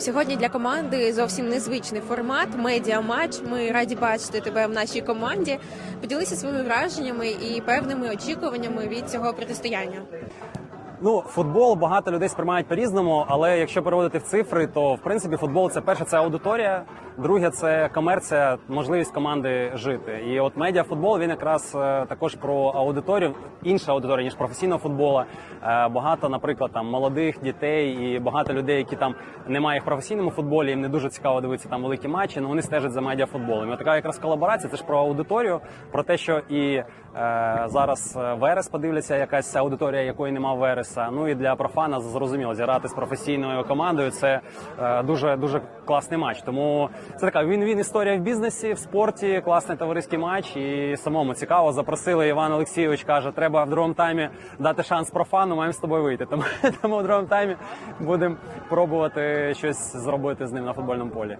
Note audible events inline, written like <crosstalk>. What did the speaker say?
Сьогодні для команди зовсім незвичний формат медіа-матч. Ми раді бачити тебе в нашій команді. Поділися своїми враженнями і певними очікуваннями від цього протистояння. Ну, футбол багато людей сприймають по-різному, але якщо переводити в цифри, то в принципі футбол це перше, це аудиторія, друге це комерція, можливість команди жити. І от медіафутбол він якраз е, також про аудиторію, інша аудиторія ніж професійного футболу. Е, Багато, наприклад, там молодих дітей і багато людей, які там немає їх в професійному футболі, їм не дуже цікаво дивитися там великі матчі, але вони стежать за медіафутболом. І от така якраз колаборація, це ж про аудиторію, про те, що і зараз е, Верес подивляться, якась аудиторія, якої нема Вереса. Ну і для профана зрозуміло, зіграти з професійною командою це е, дуже дуже класний матч. Тому це така він-він історія в бізнесі, в спорті, класний товариський матч. І самому цікаво. Запросили Іван Олексійович, каже, треба в другому таймі дати шанс профану. Маємо з тобою вийти. <laughs> Тому, тому в другому таймі будемо пробувати щось зробити з ним на футбольному полі.